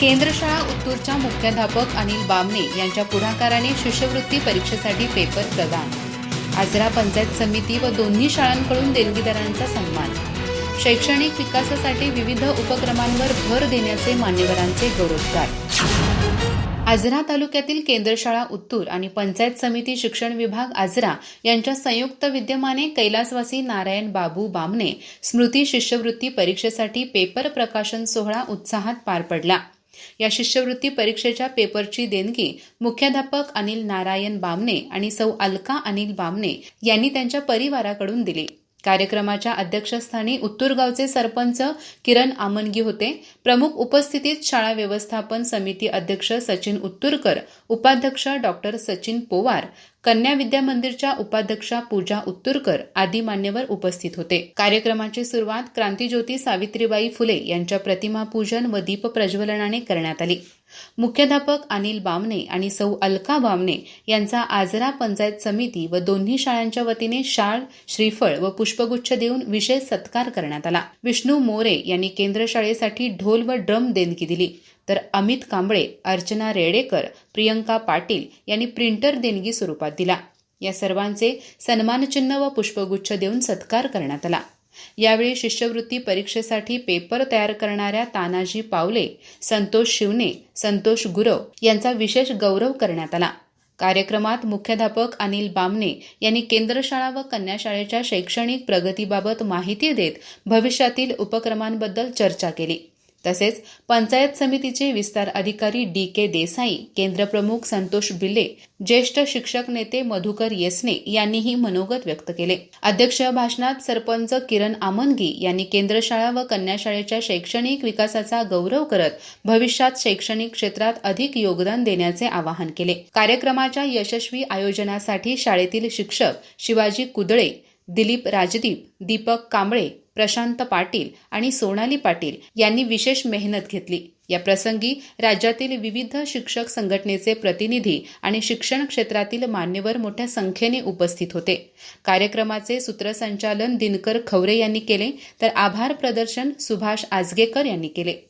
केंद्र शाळा उत्तूरच्या मुख्याध्यापक अनिल बामणे यांच्या पुढाकाराने शिष्यवृत्ती परीक्षेसाठी पेपर प्रदान. आजरा पंचायत समिती व दोन्ही शाळांकडून देणगीदारांचा सन्मान. शैक्षणिक विकासासाठी विविध उपक्रमांवर भर देण्याचे मान्यवरांचे गौरवकार आजरा तालुक्यातील केंद्रशाळा उत्तूर आणि पंचायत समिती शिक्षण विभाग आजरा यांच्या संयुक्त विद्यमाने कैलासवासी नारायण बाबू बामणे स्मृती शिष्यवृत्ती परीक्षेसाठी पेपर प्रकाशन सोहळा उत्साहात पार पडला. या शिष्यवृत्ती परीक्षेच्या पेपरची देणगी मुख्याध्यापक अनिल नारायण बामणे आणि सौ अलका अनिल बामणे यांनी त्यांच्या परिवाराकडून दिली. कार्यक्रमाच्या अध्यक्षस्थानी उत्तूरगावचे सरपंच किरण आमनगी होते. प्रमुख उपस्थितीत शाळा व्यवस्थापन समिती अध्यक्ष सचिन उत्तूरकर उपाध्यक्ष डॉक्टर सचिन पोवार कन्या विद्या मंदिरच्या उपाध्यक्षा पूजा उत्तूरकर आदी मान्यवर उपस्थित होते. कार्यक्रमाची सुरुवात क्रांतीज्योती सावित्रीबाई फुले यांच्या प्रतिमा पूजन व दीप प्रज्वलनाने करण्यात आली. मुख्याध्यापक अनिल बामणे आणि सौ अलका बामणे यांचा आजरा पंचायत समिती व दोन्ही शाळांच्या वतीने शाळ श्रीफळ व पुष्पगुच्छ देऊन विशेष सत्कार करण्यात आला. विष्णू मोरे यांनी केंद्र शाळेसाठी ढोल व ड्रम देणगी दिली. तर अमित कांबळे अर्चना रेडेकर प्रियंका पाटील यांनी प्रिंटर देणगी स्वरूपात दिला. या सर्वांचे सन्मानचिन्ह व पुष्पगुच्छ देऊन सत्कार करण्यात आला. यावेळी शिष्यवृत्ती परीक्षेसाठी पेपर तयार करणाऱ्या तानाजी पावले संतोष शिवने संतोष गुरव यांचा विशेष गौरव करण्यात आला. कार्यक्रमात मुख्याध्यापक अनिल बामणे यांनी केंद्रशाळा व कन्याशाळेच्या शैक्षणिक प्रगतीबाबत माहिती देत भविष्यातील उपक्रमांबद्दल चर्चा केली. तसेच पंचायत समितीचे विस्तार अधिकारी डी के देसाई केंद्रप्रमुख संतोष बिल्ले ज्येष्ठ शिक्षक नेते मधुकर येसने यांनीही मनोगत व्यक्त केले. अध्यक्ष भाषणात सरपंच किरण आमनगी यांनी केंद्र शाळा व कन्या शाळेच्या शैक्षणिक विकासाचा गौरव करत भविष्यात शैक्षणिक क्षेत्रात अधिक योगदान देण्याचे आवाहन केले. कार्यक्रमाच्या यशस्वी आयोजनासाठी शाळेतील शिक्षक शिवाजी कुदळे दिलीप राजदीप दीपक कांबळे प्रशांत पाटील आणि सोनाली पाटील यांनी विशेष मेहनत घेतली. या प्रसंगी राज्यातील विविध शिक्षक संघटनेचे प्रतिनिधी आणि शिक्षण क्षेत्रातील मान्यवर मोठ्या संख्येने उपस्थित होते. कार्यक्रमाचे सूत्रसंचालन दिनकर खवरे यांनी केले तर आभार प्रदर्शन सुभाष आजगेकर यांनी केले.